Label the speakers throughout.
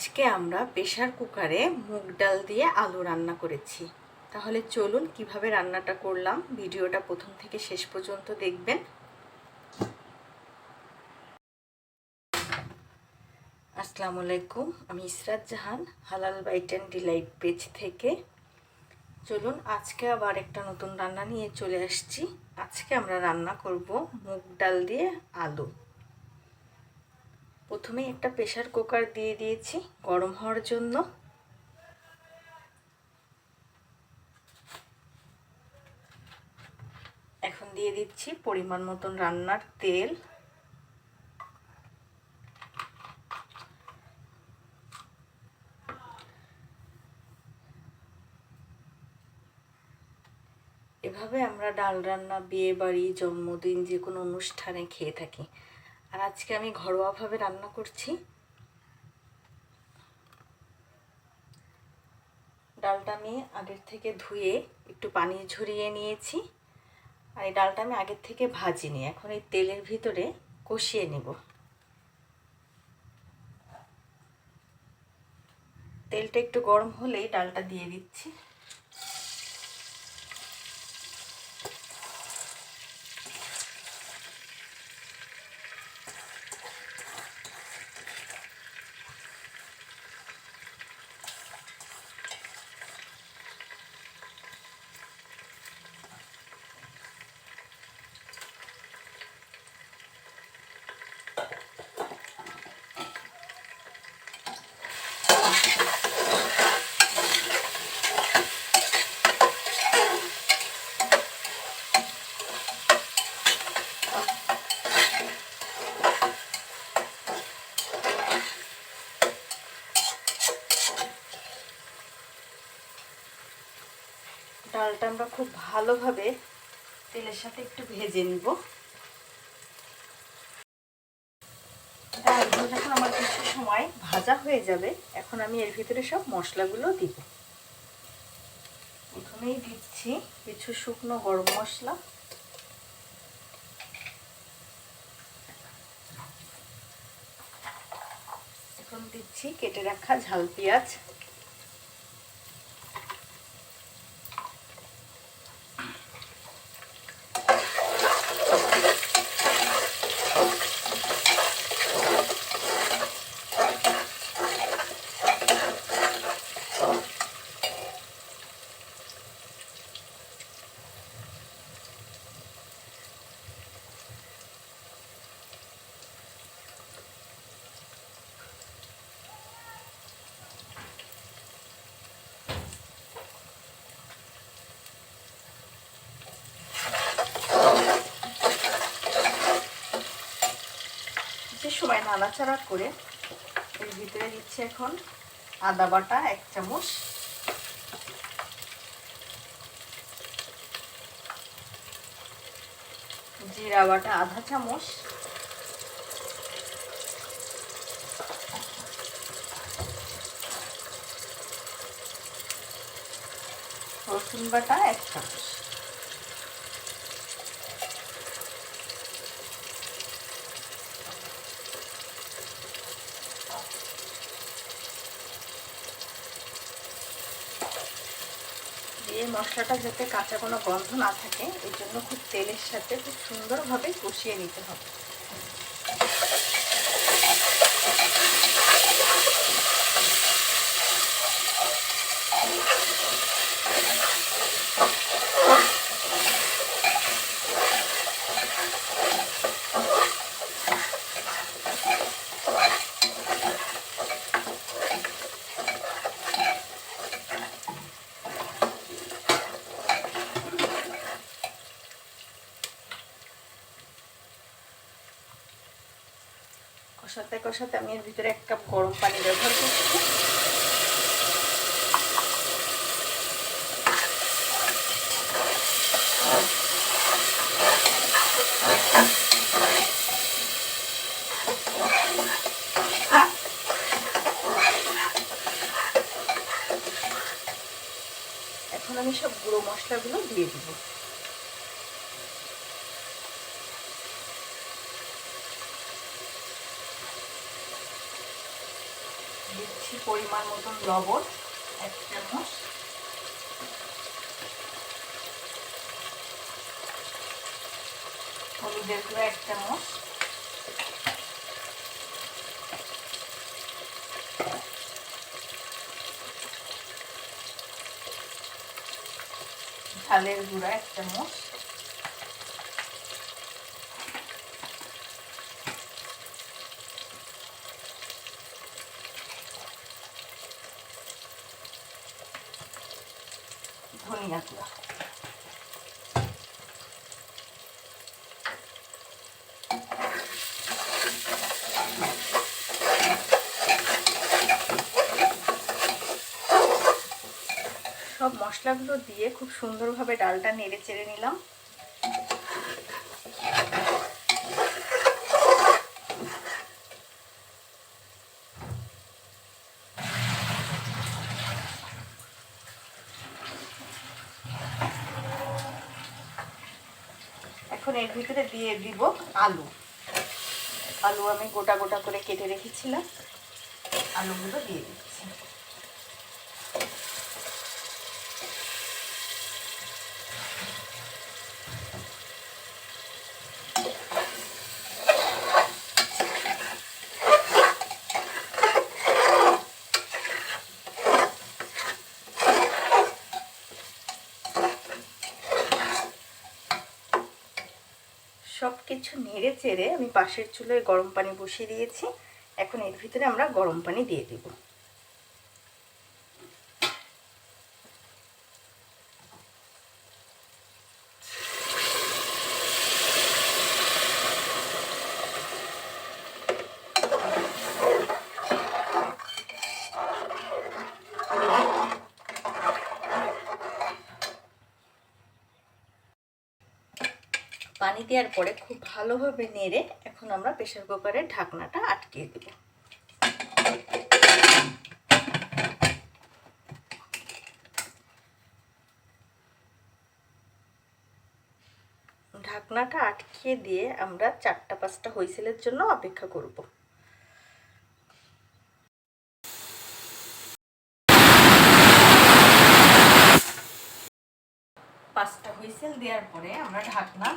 Speaker 1: আজকে আমরা প্রেশার কুকারে মুগ ডাল দিয়ে আলু রান্না করেছি। তাহলে চলুন কীভাবে রান্নাটা করলাম, ভিডিওটা প্রথম থেকে শেষ পর্যন্ত দেখবেন। আসসালামু আলাইকুম, আমি ইসরাত জাহান, হালাল বাইট অ্যান্ড ডিলাইট পেজ থেকে। চলুন আজকে আবার একটা নতুন রান্না নিয়ে চলে আসছি। আজকে আমরা রান্না করব মুগ ডাল দিয়ে আলু। প্রথমে একটা প্রেশার কুকার দিয়ে দিয়েছি গরম হওয়ার জন্য। এখন দিয়ে দিচ্ছি পরিমাণ মতন রান্নার তেল। এভাবে আমরা ডাল রান্না, বিয়ে বাড়ি, জন্মদিন যে কোনো অনুষ্ঠানে খেয়ে থাকি। আর আজকে আমি ঘরোয়াভাবে রান্না করছি। ডালটা আমি আগের থেকে ধুয়ে একটু পানি ঝরিয়ে নিয়েছি। আর এই ডালটা আমি আগের থেকে ভাজিনি, এখন এই তেলের ভিতরে কষিয়ে নেব। তেলটা একটু গরম হলেই ডালটা দিয়ে দিচ্ছি। ডালটা আমরা খুব ভালোভাবে তেলের সাথে একটু ভেজে নিব। যখন আমার কিছু সময় ভাজা হয়ে যাবে, এখন আমি এর ভিতরে সব মশলাগুলো দিব। প্রথমেই দিচ্ছি কিছু শুকনো গরম মশলা। এখন দিচ্ছি কেটে রাখা ঝাল পেঁয়াজ কিছু সময় নাড়াচাড়া করে এর ভিতরে দিচ্ছি এখন আদা বাটা, এক চামচ। জিরা বাটা, আধা চামচ। রসুন বাটা, এক চামচ। দিয়ে মশলাটা যাতে কাঁচা কোনো গন্ধ না থাকে এই জন্য খুব তেলের সাথে খুব সুন্দরভাবে কষিয়ে নিতে হবে। কষাতে কষাতে আমি এর ভিতরে এক কাপ গরম পানি ব্যবহার করছি। এখন আমি সব গুঁড়ো মশলাগুলো দিয়ে দিব। দিচ্ছি পরিমাণ মতন লবণ এক চামচ। হলুদের গুঁড়ো এক চামচ। ঝালের গুঁড়া এক চামচ। গুঁড়া সব মশলাগুলো দিয়ে খুব সুন্দরভাবে ডালটা নেড়ে চেড়ে নিলাম। এর ভিতরে দিয়ে দিব আলু। আলু আমি গোটা গোটা করে কেটে রেখেছিলাম। আলুগুলো দিয়ে দিচ্ছি। সব কিছু নেড়ে চেড়ে আমি পাশের চুলোয় গরম পানি বসিয়ে দিয়েছি। এখন এর ভিতরে আমরা গরম পানি দিয়ে দিব। পানি দেওয়ার পরে খুব ভালোভাবে নেড়ে এখন আমরা প্রেশার কুকারের ঢাকনাটা আটকিয়ে দেব। ঢাকনাটা আটকিয়ে দিয়ে আমরা চারটা পাঁচটা হুইসেলের জন্য অপেক্ষা করব পাঁচটা হুইসেল দেওয়ার পরে আমরা ঢাকনা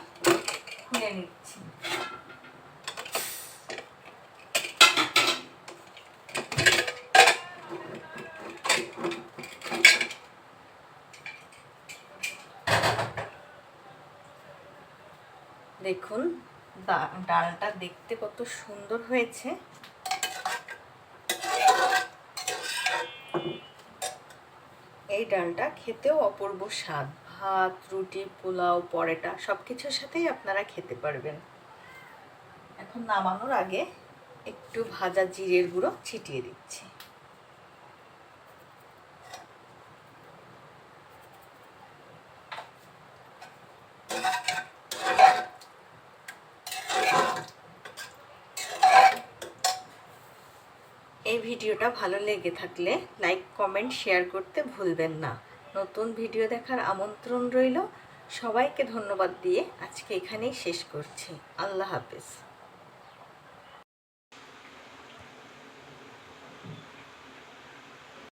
Speaker 1: খুলে নিচ্ছি। দেখুন ডালটা দেখতে কত সুন্দর হয়েছে। এই ডালটা খেতেও অপূর্ব স্বাদ। ভাত, রুটি, পোলাও, পরোটা সব কিছুর সাথেই আপনারা খেতে পারবেন। এখন নামানোর আগে একটু ভাজা জিরের গুঁড়ো ছিটিয়ে দিচ্ছি। এই ভিডিওটা ভালো লেগে থাকলে লাইক, কমেন্ট, শেয়ার করতে ভুলবেন না। নতুন ভিডিও দেখার আমন্ত্রণ রইল। সবাইকে ধন্যবাদ দিয়ে আজকে এখানেই শেষ করছি। আল্লাহ হাফেজ।